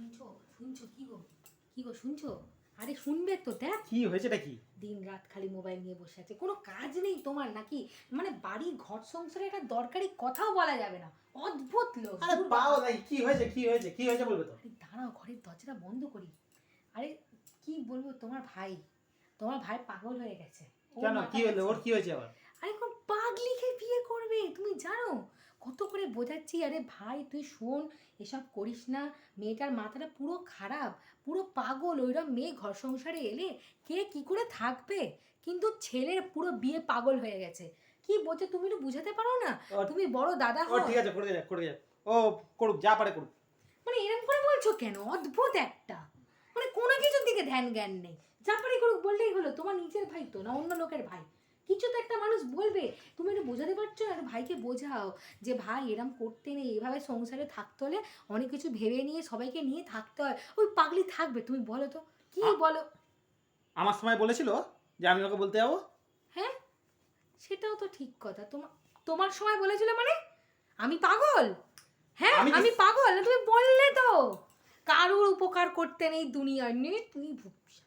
শুনছো? শুনছো কি গো? কি গো শুনছো? আরে শুনবে তো দেখ। কি হয়েছে দিন রাত খালি মোবাইল নিয়ে বসে আছে। কোনো কাজ নেই তোমার নাকি? মানে বাড়ি ঘর সংসারে একটা দরকারি কথাও বলা যাবে না। অদ্ভুত লোক। আরে পাও নাই কি হয়েছে কি হয়েছে কি হয়েছে বলবে তো? আরে দাঁড়াও ঘরের দরজাটা বন্ধ করি। আরে কি বলব তোমার ভাই? তোমার ভাই পাগল হয়ে গেছে। কেন? কি হলো? ওর কি হয়েছে আবার? আরে কোন পাগলিকে বিয়ে করবে? তুমি করে বোঝাচ্ছি আরে ভাই তুই শোন এসব করিস না। মেয়েটার মাথাটা পুরো খারাপ পুরো পাগল ওইরকম মেয়ে ঘর সংসারে এলে কে কি করে থাকবে? কিন্তু ছেলের পুরো বিয়ে পাগল হয়ে গেছে। কি বলছে তুমি একটু বুঝাতে পারো না? তুমি বড় দাদা ও ঠিক আছে করে যাক করে যাক ও করুক যা পারে করুক। মানে এরকম করে বলছো কেন? অদ্ভুত একটা। মানে কোনো কিছুর দিকে ধ্যান জ্ঞান নেই। যা পারে করুক বললেই হলো তোমার নিজের ভাই তো না অন্য লোকের ভাই। কিছু তো একটা মানুষ বলবে তুমি বোঝাতে পারছ? একটু ভাইকে বোঝাও যে ভাই এরম করতে নেই এভাবে সংসারে থাকতে হলে অনেক কিছু ভেবে নিয়ে সবাইকে নিয়ে থাকতে হয়। ওই পাগলি থাকবে তুমি বলো তো। কি বলো? আমার সময় বলেছিল যে আমি ওকে বলতে যাব? হ্যাঁ সেটাও তো ঠিক কথা। তোমার তোমার সময় বলেছিল মানে? আমি পাগল? হ্যাঁ আমি পাগল? তুমি বললে তো। কারোর উপকার করতে নেই দুনিয়ার নেই তুমি ভুবসা